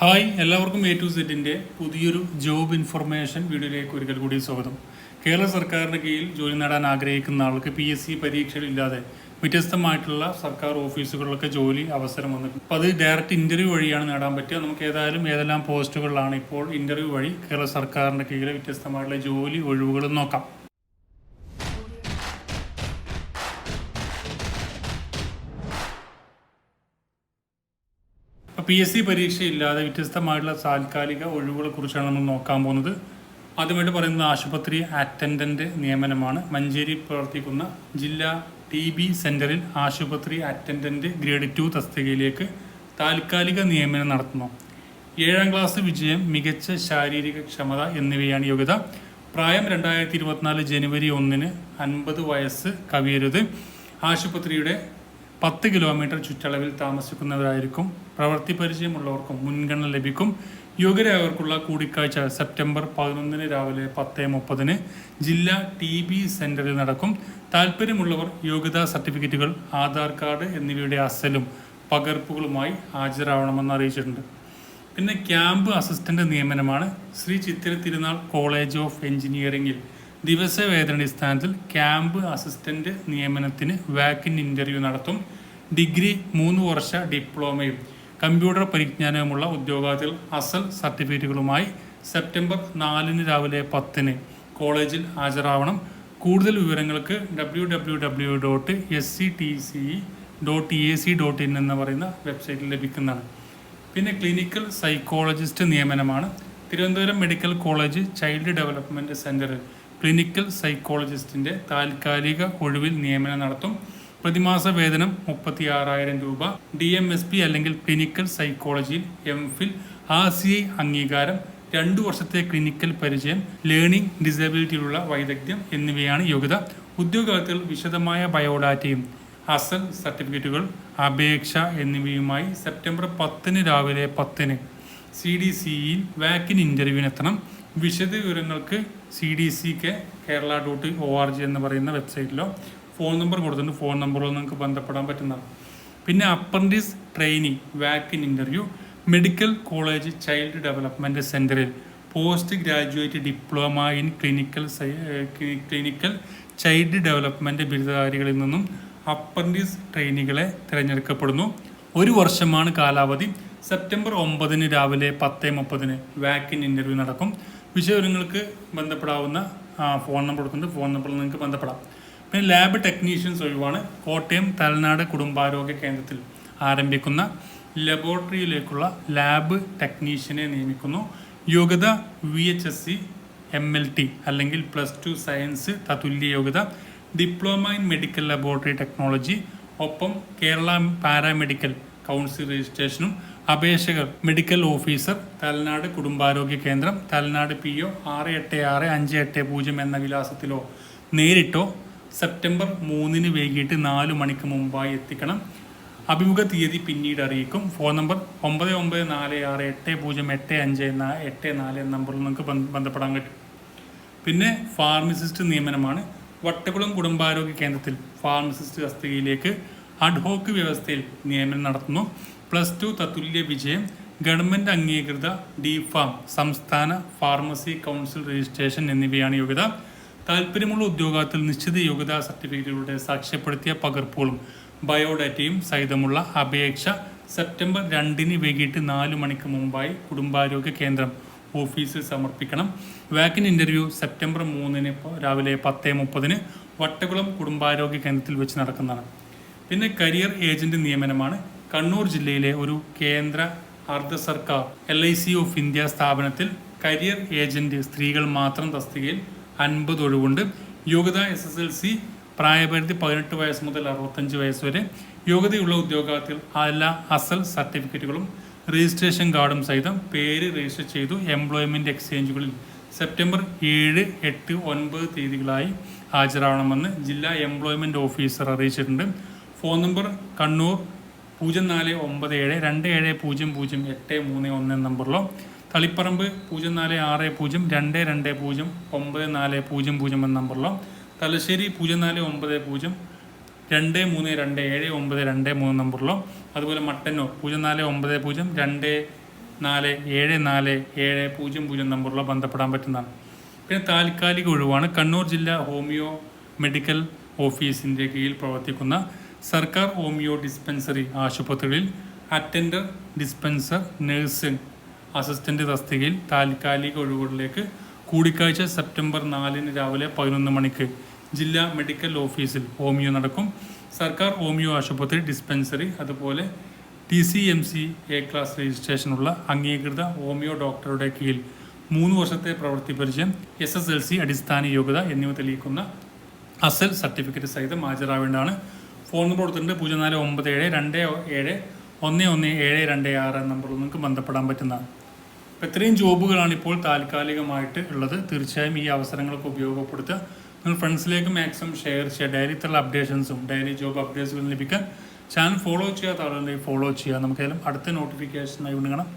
Hi എല്ലാവർക്കും A to സെറ്റിന്റെ പുതിയൊരു ജോബ് ഇൻഫർമേഷൻ വീഡിയോയിലേക്ക് ഒരിക്കൽ കൂടി സ്വാഗതം. കേരള സർക്കാരിന്റെ കീഴിൽ ജോലി നേടാൻ ആഗ്രഹിക്കുന്ന ആൾക്ക് പി എസ് സി പരീക്ഷകളില്ലാതെ വ്യത്യസ്തമായിട്ടുള്ള സർക്കാർ ഓഫീസുകളിലൊക്കെ ജോലി അവസരം വന്നിട്ടുണ്ട്. അപ്പോൾ അത് ഡയറക്റ്റ് ഇന്റർവ്യൂ വഴിയാണ് നേടാൻ പറ്റുക. നമുക്ക് ഏതായാലും ഏതെല്ലാം പോസ്റ്റുകളിലാണ് ഇപ്പോൾ ഇന്റർവ്യൂ വഴി കേരള സർക്കാരിന്റെ കീഴിൽ വ്യത്യസ്തമായിട്ടുള്ള ജോലി ഒഴിവുകൾ നോക്കാം. പി എസ് സി പരീക്ഷയില്ലാതെ വ്യത്യസ്തമായിട്ടുള്ള താൽക്കാലിക ഒഴിവുകളെ കുറിച്ചാണ് നമ്മൾ നോക്കാൻ പോകുന്നത്. ആദ്യമായിട്ട് പറയുന്നത് ആശുപത്രി അറ്റൻഡന്റ് നിയമനമാണ്. മഞ്ചേരി പ്രവർത്തിക്കുന്ന ജില്ലാ ടി ബി സെന്ററിൽ ആശുപത്രി അറ്റൻഡന്റ് ഗ്രേഡ് ടു തസ്തികയിലേക്ക് താൽക്കാലിക നിയമനം നടത്തുന്നു. ഏഴാം ക്ലാസ് വിജയം മികച്ച ശാരീരിക ക്ഷമത എന്നിവയാണ് യോഗ്യത. പ്രായം രണ്ടായിരത്തി ഇരുപത്തിനാല് ജനുവരി ഒന്നിന് അൻപത് വയസ്സ് കവിയരുത്. ആശുപത്രിയുടെ പത്ത് കിലോമീറ്റർ ചുറ്റളവിൽ താമസിക്കുന്നവരായിരിക്കും. പ്രവൃത്തി പരിചയമുള്ളവർക്കും മുൻഗണന ലഭിക്കും. യോഗ്യരായവർക്കുള്ള കൂടിക്കാഴ്ച സെപ്റ്റംബർ പതിനൊന്നിന് രാവിലെ പത്ത് മുപ്പതിന് ജില്ലാ ടി ബി സെന്ററിൽ നടക്കും. താല്പര്യമുള്ളവർ യോഗ്യതാ സർട്ടിഫിക്കറ്റുകൾ ആധാർ കാർഡ് എന്നിവയുടെ അസലും പകർപ്പുകളുമായി ഹാജരാവണമെന്ന് അറിയിച്ചിട്ടുണ്ട്. പിന്നെ ക്യാമ്പ് അസിസ്റ്റന്റ് നിയമനമാണ്. ശ്രീ ചിത്തിര തിരുനാൾ കോളേജ് ഓഫ് എഞ്ചിനീയറിംഗിൽ ദിവസവേതനടിസ്ഥാനത്തിൽ ക്യാമ്പ് അസിസ്റ്റന്റ് നിയമനത്തിന് വാക്കിൻ ഇന്റർവ്യൂ നടത്തും. ഡിഗ്രി മൂന്ന് വർഷ ഡിപ്ലോമയും കമ്പ്യൂട്ടർ പരിജ്ഞാനവുമുള്ള ഉദ്യോഗാർത്ഥികൾ അസൽ സർട്ടിഫിക്കറ്റുകളുമായി സെപ്റ്റംബർ നാലിന് രാവിലെ പത്തിന് കോളേജിൽ ഹാജരാവണം. കൂടുതൽ വിവരങ്ങൾക്ക് W W W dot S C T C dot A C dot in എന്ന് പറയുന്ന വെബ്സൈറ്റിൽ ലഭിക്കുന്നതാണ്. പിന്നെ clinical psychologist നിയമനമാണ്. Thiruvananthapuram medical college child development സെന്ററിൽ ക്ലിനിക്കൽ സൈക്കോളജിസ്റ്റിന്റെ താൽക്കാലിക ഒഴിവിൽ നിയമനം നടത്തും. പ്രതിമാസ വേതനം മുപ്പത്തി ആറായിരം രൂപ. ഡി എം എസ് പി അല്ലെങ്കിൽ ക്ലിനിക്കൽ സൈക്കോളജിയിൽ M Phil R C I അംഗീകാരം. രണ്ടു വർഷത്തെ ക്ലിനിക്കൽ പരിചയം. ലേണിംഗ് ഡിസബിലിറ്റിയിലുള്ള വൈദഗ്ധ്യം എന്നിവയാണ് യോഗ്യത. ഉദ്യോഗാർത്ഥികൾ വിശദമായ ബയോഡാറ്റയും അസൽ സർട്ടിഫിക്കറ്റുകൾ അപേക്ഷ എന്നിവയുമായി സെപ്റ്റംബർ പത്തിന് രാവിലെ പത്തിന്. സി ഡി സിയിൽ വാക്കിൻ ഇന്റർവ്യൂവിനെത്തണം വിശദ വിവരങ്ങൾക്ക് C D C K Kerala dot O R G എന്ന് പറയുന്ന വെബ്സൈറ്റിലോ ഫോൺ നമ്പർ കൊടുത്തിട്ടുണ്ട് ഫോൺ നമ്പറിലോ നിങ്ങൾക്ക് ബന്ധപ്പെടാൻ പറ്റുന്നതാണ്. പിന്നെ apprentice training walk in interview medical college child development സെന്ററിൽ post graduate diploma in clinical clinical child development ബിരുദധാരികളിൽ നിന്നും അപ്രന്റീസ് ട്രെയിനികളെ തിരഞ്ഞെടുക്കപ്പെടുന്നു. ഒരു വർഷമാണ് കാലാവധി. സെപ്റ്റംബർ ഒമ്പതിന് രാവിലെ പത്ത് മുപ്പതിന് വാക്കിൻ ഇന്റർവ്യൂ നടക്കും. വിഷയങ്ങൾക്ക് ബന്ധപ്പെടാവുന്ന ഫോൺ നമ്പർ കൊടുത്തിട്ടുണ്ട്. ഫോൺ നമ്പറിൽ നിങ്ങൾക്ക് ബന്ധപ്പെടാം. പിന്നെ ലാബ് ടെക്നീഷ്യൻസ് ഒഴിവാണ്. കോട്ടയം തലനാട് കുടുംബാരോഗ്യ കേന്ദ്രത്തിൽ ആരംഭിക്കുന്ന ലബോറട്ടറിയിലേക്കുള്ള ലാബ് ടെക്നീഷ്യനെ നിയമിക്കുന്നു. യോഗ്യത V H S C M L T അല്ലെങ്കിൽ പ്ലസ് ടു സയൻസ് തതുല്യ യോഗ്യത diploma in medical laboratory technology ഒപ്പം കേരള പാരാമെഡിക്കൽ കൗൺസിൽ രജിസ്ട്രേഷനും അപേക്ഷകർ മെഡിക്കൽ ഓഫീസർ തലനാട് കുടുംബാരോഗ്യ കേന്ദ്രം തലനാട് പി ഒ ആറ് എട്ട് ആറ് അഞ്ച് എട്ട് പൂജ്യം എന്ന വിലാസത്തിലോ നേരിട്ടോ സെപ്റ്റംബർ മൂന്നിന് വൈകിട്ട് നാല് മണിക്ക് മുമ്പായി എത്തിക്കണം. അഭിമുഖ തീയതി പിന്നീട് അറിയിക്കും. ഫോൺ നമ്പർ ഒമ്പത് ഒമ്പത് നാല് ആറ് എട്ട് പൂജ്യം എട്ട് അഞ്ച് എന്ന എട്ട് നാല് എന്ന നമ്പറിൽ നിങ്ങൾക്ക് ബന്ധ- ബന്ധപ്പെടാൻ പറ്റും പിന്നെ ഫാർമസിസ്റ്റ് നിയമനമാണ്. വട്ടകുളം കുടുംബാരോഗ്യ കേന്ദ്രത്തിൽ ഫാർമസിസ്റ്റ് തസ്തികയിലേക്ക് അഡ്ഹോക്ക് വ്യവസ്ഥയിൽ നിയമനം നടത്തുന്നു. പ്ലസ് ടു തത്തുല്യ വിജയം ഗവൺമെന്റ് അംഗീകൃത ഡി ഡിഫാം സംസ്ഥാന ഫാർമസി കൗൺസിൽ രജിസ്ട്രേഷൻ എന്നിവയാണ് യോഗ്യത. താല്പര്യമുള്ള ഉദ്യോഗാർത്ഥികൾ നിശ്ചിത യോഗ്യതാ സർട്ടിഫിക്കറ്റുകളുടെ സാക്ഷ്യപ്പെടുത്തിയ പകർപ്പുകളും ബയോഡാറ്റയും സഹിതമുള്ള അപേക്ഷ സെപ്റ്റംബർ രണ്ടിന് വൈകിട്ട് നാല് മണിക്ക് മുമ്പായി കുടുംബാരോഗ്യ കേന്ദ്രം ഓഫീസിൽ സമർപ്പിക്കണം. വാക്കിൻ ഇന്റർവ്യൂ സെപ്റ്റംബർ മൂന്നിന് രാവിലെ പത്ത് മുപ്പതിന് വട്ടകുളം കുടുംബാരോഗ്യ കേന്ദ്രത്തിൽ വെച്ച് നടക്കുന്നതാണ്. പിന്നെ കരിയർ ഏജന്റ് നിയമനമാണ്. കണ്ണൂർ ജില്ലയിലെ ഒരു കേന്ദ്ര അർദ്ധ സർക്കാർ L I C of India സ്ഥാപനത്തിൽ കരിയർ ഏജന്റ് സ്ത്രീകൾ മാത്രം തസ്തികയിൽ അൻപത് ഒഴിവുണ്ട്. യോഗ്യത എസ് എസ് എൽ സി പ്രായപരിധി പതിനെട്ട് വയസ്സ് മുതൽ അറുപത്തഞ്ച് വയസ്സ് വരെ. യോഗ്യതയുള്ള ഉദ്യോഗാർത്ഥികൾ എല്ലാ അസൽ സർട്ടിഫിക്കറ്റുകളും രജിസ്ട്രേഷൻ കാർഡും സഹിതം പേര് രജിസ്റ്റർ ചെയ്തു എംപ്ലോയ്മെന്റ് എക്സ്ചേഞ്ചുകളിൽ സെപ്റ്റംബർ ഏഴ് എട്ട് ഒൻപത് തീയതികളായി ഹാജരാവണമെന്ന് ജില്ലാ എംപ്ലോയ്മെന്റ് ഓഫീസർ അറിയിച്ചിട്ടുണ്ട്. ഫോൺ നമ്പർ കണ്ണൂർ പൂജ്യം നാല് ഒമ്പത് ഏഴ് രണ്ട് ഏഴ് പൂജ്യം പൂജ്യം എട്ട് മൂന്ന് ഒന്ന് നമ്പറിലോ തളിപ്പറമ്പ് പൂജ്യം നാല് ആറ് പൂജ്യം രണ്ട് രണ്ട് പൂജ്യം ഒമ്പത് നാല് പൂജ്യം പൂജ്യം എന്ന നമ്പറിലോ തലശ്ശേരി പൂജ്യം നാല് ഒമ്പത് പൂജ്യം രണ്ട് മൂന്ന് രണ്ട് ഏഴ് ഒമ്പത് രണ്ട് മൂന്ന് നമ്പറിലോ അതുപോലെ മട്ടന്നൂർ പൂജ്യം നാല് ഒമ്പത് പൂജ്യം രണ്ട് നാല് ഏഴ് നാല് ഏഴ് പൂജ്യം പൂജ്യം നമ്പറിലോ ബന്ധപ്പെടാൻ പറ്റുന്നതാണ്. പിന്നെ താൽക്കാലിക ഒഴിവാണ് കണ്ണൂർ ജില്ലാ ഹോമിയോ മെഡിക്കൽ ഓഫീസിന്റെ കീഴിൽ പ്രവർത്തിക്കുന്ന സർക്കാർ ഹോമിയോ ഡിസ്പെൻസറി ആശുപത്രികളിൽ അറ്റൻഡർ ഡിസ്പെൻസർ നഴ്സിംഗ് അസിസ്റ്റന്റ് തസ്തികയിൽ താൽക്കാലിക ഒഴിവുകളിലേക്ക് കൂടിക്കാഴ്ച സെപ്റ്റംബർ നാലിന് രാവിലെ പതിനൊന്ന് മണിക്ക്. ജില്ലാ മെഡിക്കൽ ഓഫീസിൽ ഹോമിയോ നടക്കും. സർക്കാർ ഹോമിയോ ആശുപത്രി ഡിസ്പെൻസറി അതുപോലെ T C M C A class രജിസ്ട്രേഷനുള്ള അംഗീകൃത ഹോമിയോ ഡോക്ടറുടെ കീഴിൽ മൂന്ന് വർഷത്തെ പ്രവൃത്തി പരിചയം എസ് എസ് എൽ സി അടിസ്ഥാന യോഗ്യത എന്നിവ തെളിയിക്കുന്ന അസൽ സർട്ടിഫിക്കറ്റ് സഹിതം ഹാജരാവേണ്ടതാണ്. ഫോൺ നമ്പർ കൊടുത്തിട്ടുണ്ട്. പൂജ്യം നാല് ഒമ്പത് ഏഴ് രണ്ട് ഏഴ് ഒന്ന് ഒന്ന് ഏഴ് രണ്ട് ആറ് നമ്പറിൽ നിങ്ങൾക്ക് ബന്ധപ്പെടാൻ പറ്റുന്നതാണ് അപ്പോൾ ഇത്രയും ജോബുകളാണ് ഇപ്പോൾ താൽക്കാലികമായിട്ട് ഉള്ളത്. തീർച്ചയായും ഈ അവസരങ്ങളൊക്കെ ഉപയോഗപ്പെടുത്തുക. നിങ്ങൾ ഫ്രണ്ട്സിലേക്ക് മാക്സിമം ഷെയർ ചെയ്യുക. ഡയറി ഇത്തരം അപ്ഡേഷൻസും ഡയറി ജോബ് അപ്ഡേറ്റ്സുകളും ലഭിക്കാൻ ചാനൽ ഫോളോ ചെയ്യാത്ത ആളുകളുണ്ടെങ്കിൽ ഫോളോ ചെയ്യുക. നമുക്കേതായാലും അടുത്ത നോട്ടിഫിക്കേഷനായി കാണാം.